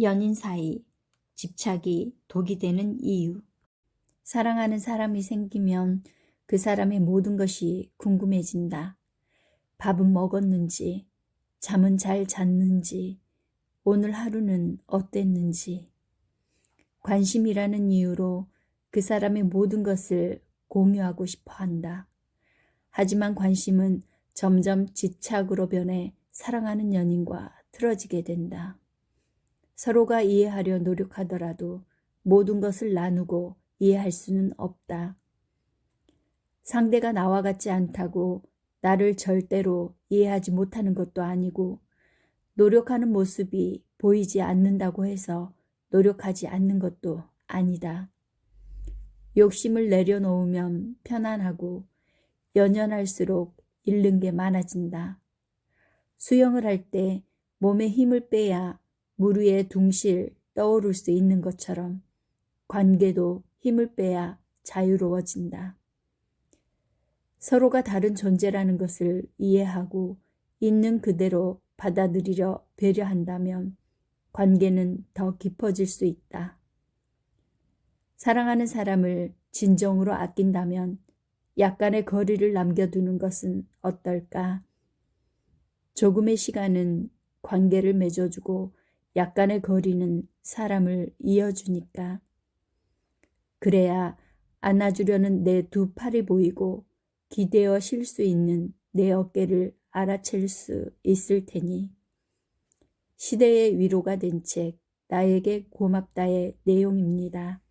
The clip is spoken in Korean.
연인 사이 집착이 독이 되는 이유. 사랑하는 사람이 생기면 그 사람의 모든 것이 궁금해진다. 밥은 먹었는지, 잠은 잘 잤는지, 오늘 하루는 어땠는지. 관심이라는 이유로 그 사람의 모든 것을 공유하고 싶어 한다. 하지만 관심은 점점 집착으로 변해 사랑하는 연인과 틀어지게 된다. 서로가 이해하려 노력하더라도 모든 것을 나누고 이해할 수는 없다. 상대가 나와 같지 않다고 나를 절대로 이해하지 못하는 것도 아니고 노력하는 모습이 보이지 않는다고 해서 노력하지 않는 것도 아니다. 욕심을 내려놓으면 편안하고 연연할수록 잃는 게 많아진다. 수영을 할 때 몸에 힘을 빼야 물 위에 둥실 떠오를 수 있는 것처럼 관계도 힘을 빼야 자유로워진다. 서로가 다른 존재라는 것을 이해하고 있는 그대로 받아들이려 배려한다면 관계는 더 깊어질 수 있다. 사랑하는 사람을 진정으로 아낀다면 약간의 거리를 남겨두는 것은 어떨까? 조금의 시간은 관계를 맺어주고 약간의 거리는 사람을 이어주니까. 그래야 안아주려는 내 두 팔이 보이고 기대어 쉴 수 있는 내 어깨를 알아챌 수 있을 테니. 시대의 위로가 된 책, 나에게 고맙다의 내용입니다.